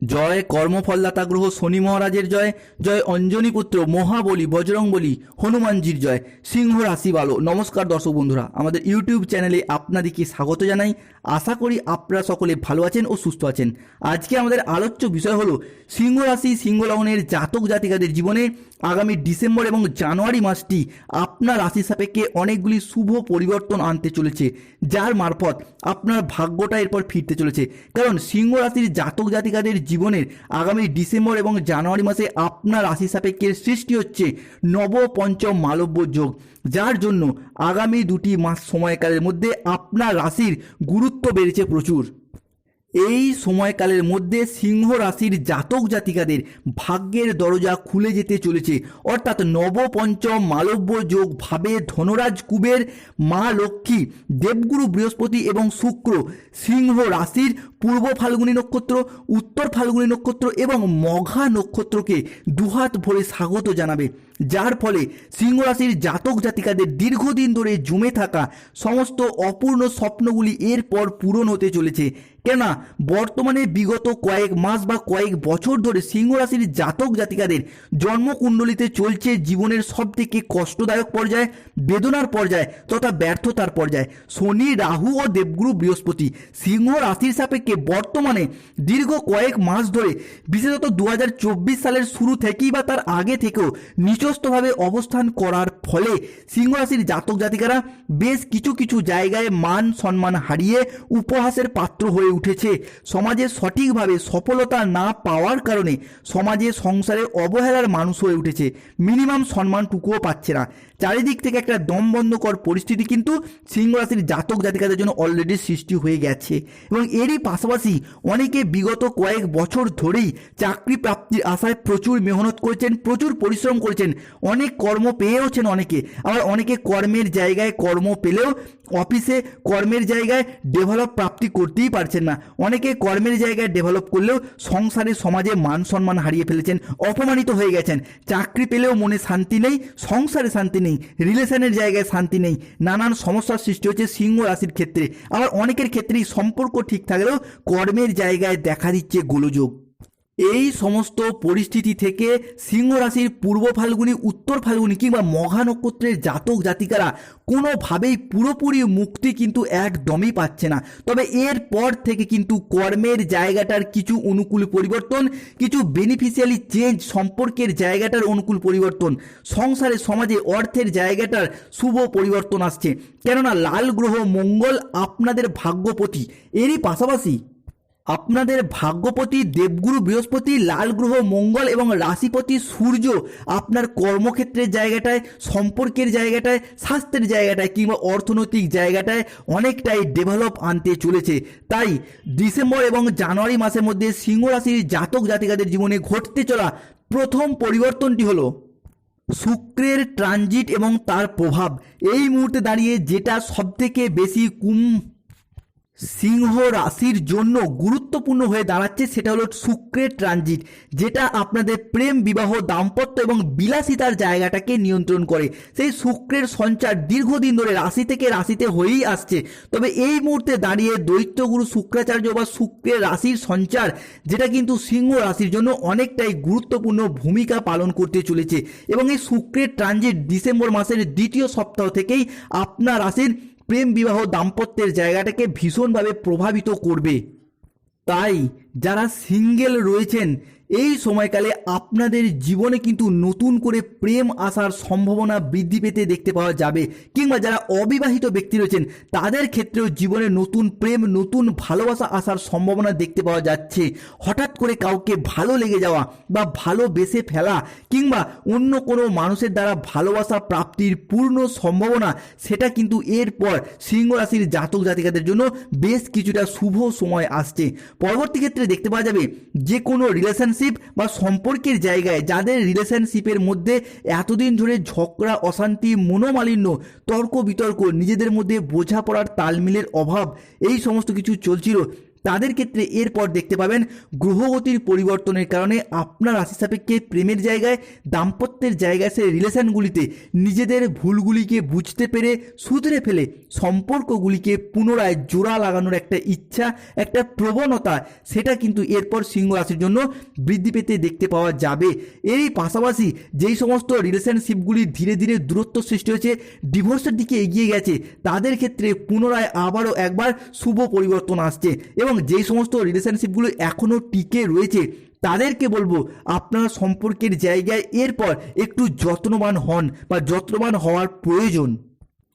জয় কর্মফলদাতা গ্রহ শনি মহারাজের জয় জয় অঞ্জনী পুত্র মহাবলী বজরংবলী হনুমানজির জয়, সিংহ রাশি ভালো নমস্কার দর্শক বন্ধুরা, আমাদের ইউটিউব চ্যানেলে আপনাদেরকে স্বাগত জানাই। আশা করি আপনারা সকলে ভালো আছেন ও সুস্থ আছেন। আজকে আমাদের আলোচ্য বিষয় হলো সিংহ রাশি, সিংহ লগ্নের জাতক জাতিকাদের জীবনে আগামী ডিসেম্বর এবং জানুয়ারি মাসটি আপনার রাশি সাপেক্ষে অনেকগুলি শুভ পরিবর্তন আনতে চলেছে, যার মারফত আপনার ভাগ্যটা এরপর ফিরতে চলেছে। কারণ সিংহ রাশির জাতক জাতিকাদের জীবনের আগামী ডিসেম্বর এবং জানুয়ারি মাসে আপনার রাশি সাপেক্ষের সৃষ্টি হচ্ছে নবপঞ্চম মালব্য যোগ। যার জন্য আগামী দুটি মাস সময়কালের মধ্যে আপনার রাশির গুরুত্ব বেড়েছে প্রচুর। এই সময়কালের মধ্যে সিংহ রাশির জাতক জাতিকাদের ভাগ্যের দরজা খুলে যেতে চলেছে। অর্থাৎ নবপঞ্চম মালব্য যোগ ভাবে ধনরাজ কুবের মা লক্ষ্মী, দেবগুরু বৃহস্পতি এবং শুক্র সিংহ রাশির পূর্ব ফাল্গুনী নক্ষত্র, উত্তর ফাল্গুনী নক্ষত্র এবং মঘা নক্ষত্রকে দুহাত ভরে স্বাগত জানাবে। যার ফলে সিংহ রাশির জাতক জাতিকাদের দীর্ঘদিন ধরে জমে থাকা সমস্ত অপূর্ণ স্বপ্নগুলি এরপর পূরণ হতে চলেছে। কেননা, বর্তমানে বিগত কয়েক মাস বা কয়েক বছর ধরে সিংহ রাশির জাতক জাতিকাদের জন্মকুণ্ডলিতে চলছে জীবনের সবথেকে কষ্টদায়ক পর্যায়, বেদনার পর্যায় তথা ব্যর্থতার পর্যায়। শনি, রাহু ও দেবগুরু বৃহস্পতি সিংহ রাশির সাপেক্ষে বর্তমানে দীর্ঘ কয়েক মাস ধরে, বিশেষত দু হাজার চব্বিশ সালের শুরু থেকেই বা তার আগে থেকেও নিচস্থভাবে অবস্থান করার ফলে সিংহ রাশির জাতক জাতিকারা বেশ কিছু কিছু জায়গায় মান সম্মান হারিয়ে উপহাসের পাত্র হয়ে উঠেছে। সমাজে সঠিকভাবে সফলতা না পাওয়ার কারণে সমাজে সংসারে অবহেলার মানুষ হয়ে উঠেছে। মিনিমাম সম্মানটুকুও পাচ্ছে না। চারিদিক থেকে একটা দমবন্ধকর পরিস্থিতি কিন্তু সিংহ রাশির জাতক জাতিকাদের জন্য অলরেডি সৃষ্টি হয়ে গেছে। এবং এরই পাশাপাশি অনেকে বিগত কয়েক বছর ধরেই চাকরি প্রাপ্তির আশায় প্রচুর মেহনত করেছেন, প্রচুর পরিশ্রম করেছেন, অনেক কর্ম পেয়েওছেন অনেকে। আবার অনেকে কর্মের জায়গায় কর্ম পেলেও অফিসে কর্মের জায়গায় ডেভেলপ প্রাপ্তি করতেই পারছেন না। অনেকে কর্মের জায়গায় ডেভেলপ করলেও সংসারে, সমাজে মান সম্মান হারিয়ে ফেলেছেন, অপমানিত হয়ে গেছেন। চাকরি পেলেও মনে শান্তি নেই, সংসারে শান্তি নেই। রিলেশনের জায়গায় শান্তি নেই, নানান সমস্যার সৃষ্টি হচ্ছে সিংহ রাশির ক্ষেত্রে। আবার অনেকের ক্ষেত্রেই সম্পর্ক ঠিক থাকলেও কর্মের জায়গায় দেখা দিচ্ছে গোলযোগ। এই সমস্ত পরিস্থিতি থেকে সিংহ রাশির পূর্ব ফাল্গুনি, উত্তর ফাল্গুনি কিংবা মঘা নক্ষত্রের জাতক জাতিকারা কোনোভাবেই পুরোপুরি মুক্তি কিন্তু একদমই পাচ্ছে না। তবে এর পর থেকে কিন্তু কর্মের জায়গাটার কিছু অনুকূল পরিবর্তন, কিছু বেনিফিশিয়ালি চেঞ্জ সম্পর্কের জায়গাটার অনুকূল পরিবর্তন, সংসারে, সমাজে অর্থের জায়গাটার শুভ পরিবর্তন আসছে। কেননা লাল গ্রহ মঙ্গল আপনাদের ভাগ্যপতি, এরই পাশাপাশি আপনাদের ভাগ্যপতি দেবগুরু বৃহস্পতি, লাল গ্রহ, মঙ্গল এবং রাশিপতি সূর্য আপনার কর্মক্ষেত্রের জায়গাটায়, সম্পর্কের জায়গাটায়, স্বাস্থ্যের জায়গাটায় কিংবা অর্থনৈতিক জায়গাটায় অনেকটাই ডেভেলপ আনতে চলেছে। তাই ডিসেম্বর এবং জানুয়ারি মাসের মধ্যে সিংহ রাশির জাতক জাতিকাদের জীবনে ঘটতে চলা প্রথম পরিবর্তনটি হলো শুক্রের ট্রানজিট এবং তার প্রভাব। এই মুহূর্তে দাঁড়িয়ে যেটা সবথেকে বেশি কুম সিংহ রাশির জন্য গুরুত্বপূর্ণ হয়ে দাঁড়াচ্ছে সেটা হলো শুক্রের ট্রানজিট যেটা আপনাদের প্রেম, বিবাহ, দাম্পত্য এবং বিলাসিতার জায়গাটাকে নিয়ন্ত্রণ করে। সেই শুক্রের সঞ্চার দীর্ঘদিন ধরে রাশি থেকে রাশিতে হয়েই আসছে। তবে এই মুহূর্তে দাঁড়িয়ে দৈত্যগুরু শুক্রাচার্য বা শুক্রের রাশির সঞ্চার, যেটা কিন্তু সিংহ রাশির জন্য অনেকটাই গুরুত্বপূর্ণ ভূমিকা পালন করতে চলেছে। এবং এই শুক্রের ট্রানজিট ডিসেম্বর মাসের দ্বিতীয় সপ্তাহ থেকেই আপনার রাশির প্রেম বিবাহ দাম্পত্যের জায়গাটাকে ভীষণভাবে প্রভাবিত করবে। তাই যারা সিঙ্গেল রয়েছেন এই সময়কালে আপনাদের জীবনে কিন্তু নতুন করে প্রেম আসার সম্ভাবনা বৃদ্ধি পেতে দেখতে পাওয়া যাবে। কিংবা যারা অবিবাহিত ব্যক্তি রয়েছেন, তাদের ক্ষেত্রেও জীবনে নতুন প্রেম, নতুন ভালোবাসা আসার সম্ভাবনা দেখতে পাওয়া যাচ্ছে। হঠাৎ করে কাউকে ভালো লেগে যাওয়া বা ভালোবেসে ফেলা কিংবা অন্য কোনো মানুষের দ্বারা ভালোবাসা প্রাপ্তির পূর্ণ সম্ভাবনা, সেটা কিন্তু এরপর সিংহ রাশির জাতক জাতিকাদের জন্য বেশ কিছুটা শুভ সময় আসছে। পরবর্তী ক্ষেত্রে দেখতে পাওয়া যাবে, যে কোনো রিলেশনশিপ বা সম্পর্কের জায়গায় যাদের রিলেশনশিপের মধ্যে এতদিন ধরে ঝগড়া, অশান্তি, মনোমালিন্য তর্ক বিতর্ক নিজেদের মধ্যে বোঝাপড়ার তালমিলের অভাব, এই সমস্ত কিছু চলছিল। তাদের ক্ষেত্রে এরপর দেখতে পাবেন গ্রহগতির পরিবর্তনের কারণে আপনার রাশি সাপেক্ষে প্রেমের জায়গায়, দাম্পত্যের জায়গায় সে রিলেশনগুলিতে নিজেদের ভুলগুলিকে বুঝতে পেরে শুধরে ফেলে সম্পর্কগুলিকে পুনরায় জোড়া লাগানোর একটা ইচ্ছা, একটা প্রবণতা, সেটা কিন্তু এরপর সিংহ রাশির জন্য বৃদ্ধি পেতে দেখতে পাওয়া যাবে। এরই পাশাপাশি যেই সমস্ত রিলেশনশিপগুলি ধীরে ধীরে দূরত্ব সৃষ্টি হয়েছে, ডিভোর্সের দিকে এগিয়ে গেছে, তাদের ক্ষেত্রে পুনরায় আবারও একবার শুভ পরিবর্তন আসছে এবং যেই সমস্ত রিলেশনশিপগুলো এখনও টিকে রয়েছে, তাদেরকে বলব আপনার সম্পর্কের জায়গায় এরপর একটু যত্নবান হন বা যত্নবান হওয়ার প্রয়োজন।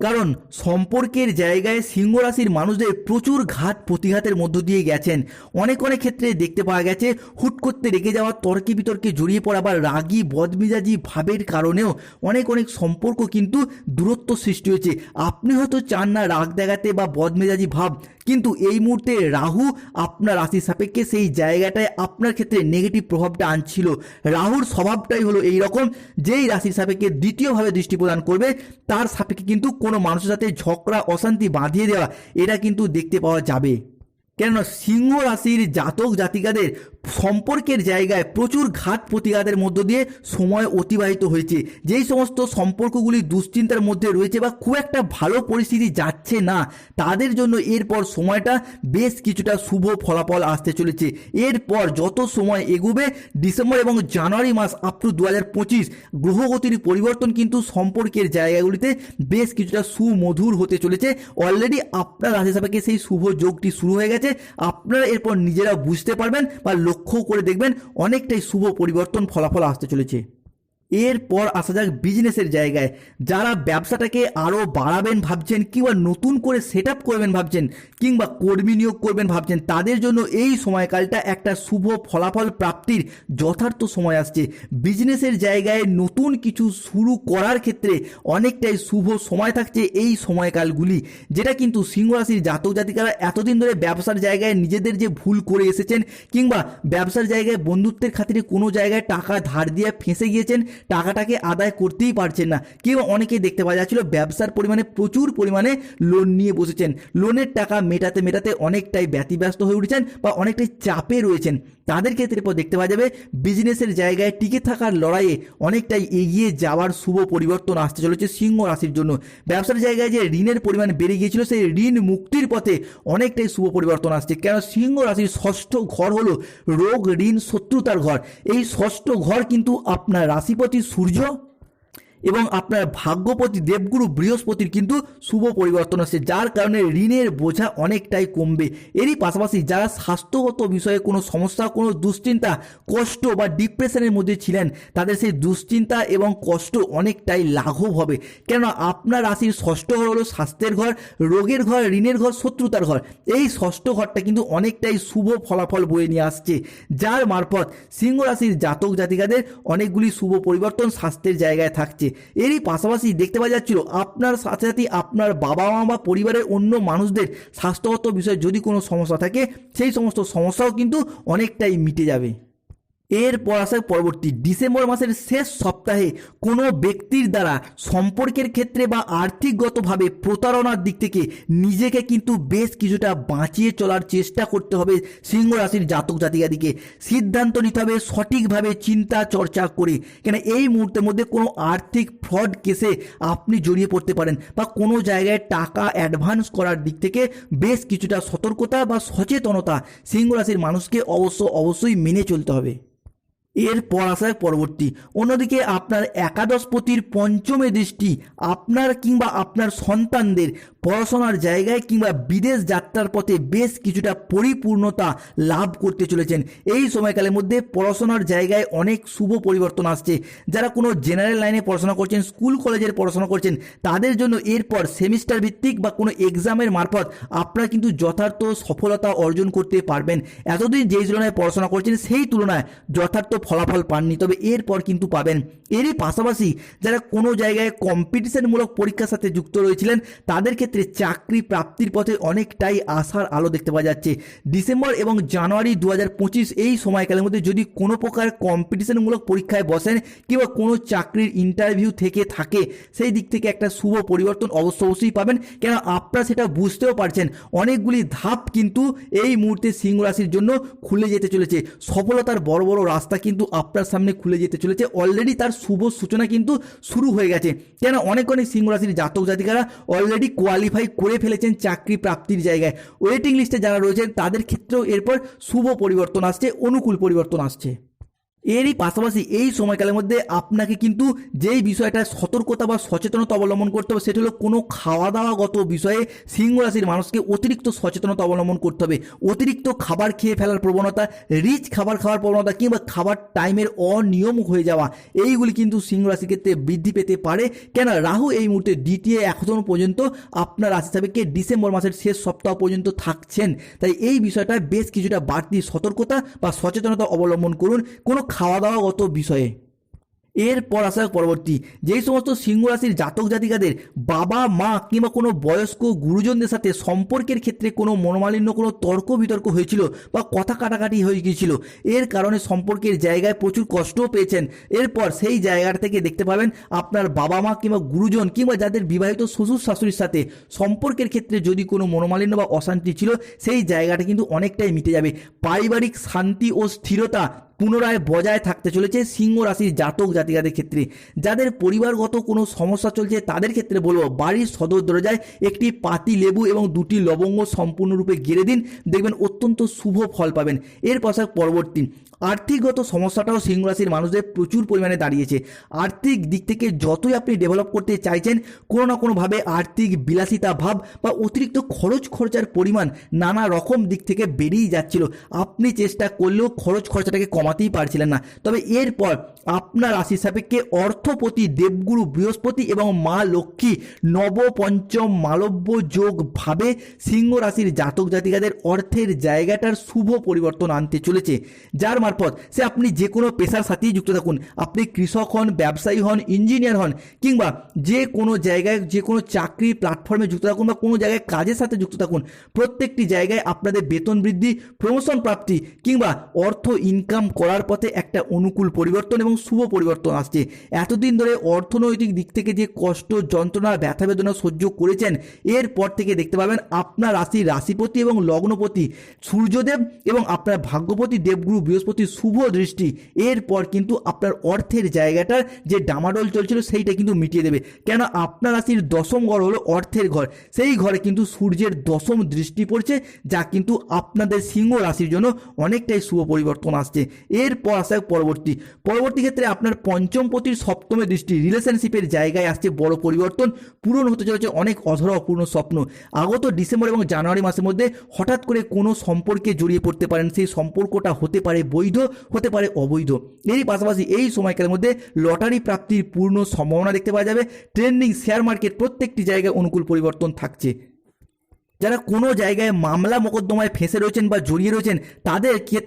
কারণ সম্পর্কের জায়গায় সিংহ রাশির মানুষদের প্রচুর ঘাত প্রতিঘাতের মধ্য দিয়ে গেছেন। অনেক অনেক ক্ষেত্রে দেখতে পাওয়া গেছে, হুট করতে রেগে যাওয়া, তর্কে বিতর্কে জড়িয়ে পড়া বা রাগী, বদমিজাজি ভাবের কারণেও অনেক অনেক সম্পর্ক কিন্তু দূরত্ব সৃষ্টি হয়েছে। আপনি হয়তো চান না রাগ দেখাতে বা বদমেজাজি ভাব কিন্তু এই মুহূর্তে রাহু আপনার রাশির সাপেক্ষে সেই জায়গাটায় আপনার ক্ষেত্রে নেগেটিভ প্রভাবটা আনছিল। রাহুর স্বভাবটাই হলো এই রকম যেই রাশির সাপেক্ষে দ্বিতীয়ভাবে দৃষ্টি প্রদান করবে, তার সাপেক্ষে কিন্তু কোনো মানুষের সাথে ঝগড়া, অশান্তি বাঁধিয়ে দেওয়া, এটা কিন্তু দেখতে পাওয়া যাবে। কেননা সিংহ রাশির জাতক জাতিকাদের সম্পর্কের জায়গায় প্রচুর ঘাত প্রতিঘাতের মধ্য দিয়ে সময় অতিবাহিত হয়েছে। যেই সমস্ত সম্পর্কগুলি দুশ্চিন্তার মধ্যে রয়েছে বা খুব একটা ভালো পরিস্থিতি যাচ্ছে না, তাদের জন্য এরপর সময়টা বেশ কিছুটা শুভ ফলাফল আসতে চলেছে। এরপর যত সময় এগোবে, ডিসেম্বর এবং জানুয়ারি মাস আপ টু দু হাজার পঁচিশ, গ্রহগতির পরিবর্তন কিন্তু সম্পর্কের জায়গাগুলিতে বেশ কিছুটা সুমধুর হতে চলেছে। অলরেডি আপনার রাশি সাপেক্ষে সেই শুভ যোগটি শুরু হয়ে গেছে। আপনারা এরপর নিজেরা বুঝতে পারবেন বা লক্ষ্য করে দেখবেন অনেকটাই শুভ পরিবর্তন ফলাফল আসতে চলেছে। এরপর আসা যাক বিজনেসের জায়গায়। যারা ব্যবসাটাকে আরও বাড়াবেন ভাবছেন কিংবা নতুন করে সেট করবেন ভাবছেন কিংবা কর্মী নিয়োগ করবেন ভাবছেন, তাদের জন্য এই সময়কালটা একটা শুভ ফলাফল প্রাপ্তির যথার্থ সময় আসছে। বিজনেসের জায়গায় নতুন কিছু শুরু করার ক্ষেত্রে অনেকটাই শুভ সময় থাকছে এই সময়কালগুলি, যেটা কিন্তু সিংহ রাশির জাতক জাতিকারা এতদিন ধরে ব্যবসার জায়গায় নিজেদের যে ভুল করে এসেছেন কিংবা ব্যবসার জায়গায় বন্ধুত্বের খাতিরে কোনো জায়গায় টাকা ধার দিয়ে ফেঁসে গিয়েছেন টাকাটাকে আদায় করতেই পারছেন না। কেউ অনেকেই দেখতে পাওয়া যাচ্ছিল ব্যবসার পরিমাণে প্রচুর পরিমাণে লোন নিয়ে বসেছেন। লোনের টাকা মেটাতে মেটাতে অনেকটাই ব্যতিব্যস্ত হয়ে উঠেছেন বা অনেকটাই চাপে রয়েছেন। তাদের ক্ষেত্রে পর দেখতে পাওয়া যাবে বিজনেসের জায়গায় টিকে থাকার লড়াইয়ে অনেকটাই এগিয়ে যাওয়ার শুভ পরিবর্তন আসতে চলেছে সিংহ রাশির জন্য। ব্যবসার জায়গায় যে ঋণের পরিমাণ বেড়ে গিয়েছিল, সেই ঋণ মুক্তির পথে অনেকটাই শুভ পরিবর্তন আসছে। কেন? সিংহ রাশির ষষ্ঠ ঘর হলো রোগ, ঋণ, শত্রুতার ঘর। এই ষষ্ঠ ঘর কিন্তু আপনার রাশিপতি সূর্য এবং আপনার ভাগ্যপতি দেবগুরু বৃহস্পতির কিন্তু শুভ পরিবর্তন আসছে, যার কারণে ঋণের বোঝা অনেকটাই কমবে। এরই পাশাপাশি যারা স্বাস্থ্যগত বিষয়ে কোনো সমস্যা, কোনো দুশ্চিন্তা, কষ্ট বা ডিপ্রেশনের মধ্যে ছিলেন, তাদের সেই দুশ্চিন্তা এবং কষ্ট অনেকটাই লাঘব হবে। কেননা আপনার রাশির ষষ্ঠ ঘর হলো স্বাস্থ্যের ঘর, রোগের ঘর, ঋণের ঘর, শত্রুতার ঘর। এই ষষ্ঠ ঘরটা কিন্তু অনেকটাই শুভ ফলাফল বয়ে নিয়ে আসছে। যার মারফত সিংহ রাশির জাতক জাতিকাদের অনেকগুলি শুভ পরিবর্তন স্বাস্থ্যের জায়গায় থাকছে। এরই পাশাপাশি দেখতে পাওয়া যাচ্ছিল আপনার সাথে সাথে আপনার বাবা মা বা পরিবারের অন্য মানুষদের স্বাস্থ্যগত বিষয়ে যদি কোনো সমস্যা থাকে, সেই সমস্ত সমস্যাও কিন্তু অনেকটাই মিটে যাবে। এরপর আসে পরবর্তী ডিসেম্বর মাসের শেষ সপ্তাহে কোনো ব্যক্তির দ্বারা সম্পর্কের ক্ষেত্রে বা আর্থিকগতভাবে প্রতারণার দিক থেকে নিজেকে কিন্তু বেশ কিছুটা বাঁচিয়ে চলার চেষ্টা করতে হবে সিংহ রাশির জাতক জাতিকাদিকে। সিদ্ধান্ত নিতে হবে, সঠিকভাবে চিন্তা চর্চা করে। কেন এই মুহূর্তের মধ্যে কোনো আর্থিক ফ্রড কেসে আপনি জড়িয়ে পড়তে পারেন বা কোনো জায়গায় টাকা অ্যাডভান্স করার দিক থেকে বেশ কিছুটা সতর্কতা বা সচেতনতা সিংহ রাশির মানুষকে অবশ্য অবশ্যই মেনে চলতে হবে। এরপর পড়াশায় পরবর্তী। অন্যদিকে আপনার একাদশপতির পঞ্চমে দৃষ্টি আপনার কিংবা আপনার সন্তানদের পড়াশোনার জায়গায় কিংবা বিদেশ যাত্রার পথে বেশ কিছুটা পরিপূর্ণতা লাভ করতে চলেছেন। এই সময়কালের মধ্যে পড়াশোনার জায়গায় অনেক শুভ পরিবর্তন আসছে। যারা কোনো জেনারেল লাইনে পড়াশোনা করছেন, স্কুল কলেজের পড়াশোনা করছেন, তাদের জন্য এরপর সেমিস্টার ভিত্তিক বা কোনো এক্সামের মারফত আপনারা কিন্তু যথার্থ সফলতা অর্জন করতে পারবেন। এতদিন যেই তুলনায় পড়াশোনা করছেন, সেই তুলনায় যথার্থ ফলাফল পাননি। তবে এরপর কিন্তু পাবেন। এরই পাশাপাশি যারা কোনো জায়গায় কম্পিটিশনমূলক পরীক্ষার সাথে যুক্ত রয়েছিলেন, তাদের ক্ষেত্রে ক্ষেত্রে চাকরি প্রাপ্তির পথে অনেকটাই আশার আলো দেখতে পাওয়া যাচ্ছে। ডিসেম্বর এবং জানুয়ারি দু হাজার পঁচিশ এই সময়কালের মধ্যে যদি কোনো প্রকার কম্পিটিশনমূলক পরীক্ষায় বসেন কিংবা কোনো চাকরির ইন্টারভিউ থেকে থাকে, সেই দিক থেকে একটা শুভ পরিবর্তন অবশ্য অবশ্যই পাবেন। কেন আপনারা সেটা বুঝতেও পারছেন, অনেকগুলি ধাপ কিন্তু এই মুহূর্তে সিংহ রাশির জন্য খুলে যেতে চলেছে। সফলতার বড় বড় রাস্তা কিন্তু আপনার সামনে খুলে যেতে চলেছে। অলরেডি তার শুভ সূচনা কিন্তু শুরু হয়ে গেছে। কেন অনেক অনেক সিংহ রাশির জাতক জাতিকারা অলরেডি কোয়ালিফাই করে ফেলেছেন চাকরি প্রাপ্তির জায়গায়। ওয়েটিং লিস্টে যারা রয়েছেন, তাদের ক্ষেত্রেও এরপর শুভ পরিবর্তন আসছে, অনুকূল পরিবর্তন আসছে। এরই পাশাপাশি এই সময়কালের মধ্যে আপনাকে কিন্তু যেই বিষয়টা সতর্কতা বা সচেতনতা অবলম্বন করতে হবে, সেটা হলো কোনো খাওয়া দাওয়াগত বিষয়ে সিংহ রাশির মানুষকে অতিরিক্ত সচেতনতা অবলম্বন করতে হবে। অতিরিক্ত খাবার খেয়ে ফেলার প্রবণতা রিচ খাবার খাওয়ার প্রবণতা কিংবা খাবার টাইমের অনিয়ম হয়ে যাওয়া, এইগুলি কিন্তু সিংহ রাশির ক্ষেত্রে বৃদ্ধি পেতে পারে। কেন রাহু এই মুহূর্তে দ্বিতীয় এখনও পর্যন্ত আপনার রাশি সাপেক্ষে ডিসেম্বর মাসের শেষ সপ্তাহ পর্যন্ত থাকছেন। তাই এই বিষয়টা বেশ কিছুটা বাড়তি সতর্কতা বা সচেতনতা অবলম্বন করুন। কোনো খাওয়া দাওয়াগত বিষয়ে। এরপর আসা পরবর্তী। যেই সমস্ত সিংহ রাশির জাতক জাতিকাদের বাবা, মা কিংবা কোনো বয়স্ক গুরুজনদের সাথে সম্পর্কের ক্ষেত্রে কোনো মনোমালিন্য, কোনো তর্ক বিতর্ক হয়েছিল বা কথা কাটাকাটি হয়ে গিয়েছিল, এর কারণে সম্পর্কের জায়গায় প্রচুর কষ্টও পেয়েছেন। এরপর সেই জায়গাটা থেকে দেখতে পাবেন আপনার বাবা, মা কিংবা গুরুজন কিংবা যাদের বিবাহিত শ্বশুর শাশুড়ির সাথে সম্পর্কের ক্ষেত্রে যদি কোনো মনোমালিন্য বা অশান্তি ছিল, সেই জায়গাটা কিন্তু অনেকটাই মিটে যাবে। পারিবারিক শান্তি ও স্থিরতা পুনরায় বজায় থাকতে চলেছে সিংহ রাশির জাতক জাতিকাদের ক্ষেত্রে। যাদের পরিবারগত কোনো সমস্যা চলছে, তাদের ক্ষেত্রে বলব, বাড়ির সদর দরজায় একটি পাতি লেবু এবং দুটি লবঙ্গ সম্পূর্ণরূপে গেড়ে দিন। দেখবেন অত্যন্ত শুভ ফল পাবেন। এর পাশাপাশি পরবর্তী, আর্থিকগত সমস্যাটাও সিংহ রাশির মানুষদের প্রচুর পরিমাণে দাঁড়িয়েছে। আর্থিক দিক থেকে যতই আপনি ডেভেলপ করতে চাইছেন, কোনো না কোনোভাবে আর্থিক বিলাসিতা ভাব বা অতিরিক্ত খরচ খরচার পরিমাণ নানা রকম দিক থেকে বেরিয়ে যাচ্ছিল। আপনি চেষ্টা করলেও খরচ খরচাটাকে কমাতেই পারছিলেন না। তবে এরপর আপনার রাশির সাপেক্ষে অর্থপতি, দেবগুরু, বৃহস্পতি এবং মা লক্ষ্মী নবপঞ্চম মালব্য যোগ ভাবে সিংহ রাশির জাতক জাতিকাদের অর্থের জায়গাটার শুভ পরিবর্তন আনতে চলেছে। যার মারফত সে আপনি যে কোনো পেশার সাথেই যুক্ত থাকুন। আপনি কৃষক হন, ব্যবসায়ী হন, ইঞ্জিনিয়ার হন কিংবা যে কোনো জায়গায় যে কোনো চাকরি প্ল্যাটফর্মে যুক্ত থাকুন বা কোনো জায়গায় কাজের সাথে যুক্ত থাকুন। প্রত্যেকটি জায়গায় আপনাদের বেতন বৃদ্ধি প্রমোশন প্রাপ্তি কিংবা অর্থ ইনকাম করার পথে একটা অনুকূল পরিবর্তন এবং শুভ পরিবর্তন আসছে। এতদিন ধরে অর্থনৈতিক দিক থেকে যে কষ্ট, যন্ত্রণা ব্যথা বেদনা সহ্য করেছেন এরপর থেকে দেখতে পাবেন আপনার রাশি রাশিপতি এবং লগ্নপতি সূর্যদেব এবং আপনার ভাগ্যপতি দেবগুরু বৃহস্পতি শুভ দৃষ্টি। এরপর কিন্তু আপনার অর্থের জায়গাটার যে ডামাডোল চলছিল সেইটা কিন্তু মিটিয়ে দেবে। কেন আপনার রাশির দশম ঘর হলো অর্থের ঘর। সেই ঘরে কিন্তু সূর্যের দশম দৃষ্টি পড়ছে, যা কিন্তু আপনাদের সিংহ রাশির জন্য অনেকটাই শুভ পরিবর্তন আসছে। এরপর আসা পরবর্তী। পরবর্তী ক্ষেত্রে আপনার পঞ্চম পতির সপ্তমে দৃষ্টি রিলেশনশিপের জায়গায় আসছে বড় পরিবর্তন। পূরণ হতে চলেছে অনেক অধরা অপূর্ণ স্বপ্ন। আগত ডিসেম্বর এবং জানুয়ারি মাসের মধ্যে হঠাৎ করে কোনো সম্পর্কে জড়িয়ে পড়তে পারেন, সেই সম্পর্কটা হতে পারে বৈধ, হতে পারে অবৈধ। এরই পাশাপাশি এই সময়কালের মধ্যে লটারি প্রাপ্তির পূর্ণ সম্ভাবনা দেখতে পাওয়া যাবে। ট্রেন্ডিং শেয়ার মার্কেট প্রত্যেকটি জায়গায় অনুকূল পরিবর্তন থাকছে। যারা কোনো জায়গায় মামলা মোকদ্দমায় ফেঁসে রয়েছেন বা জড়িয়ে রয়েছেন, তাদের ক্ষেত্রে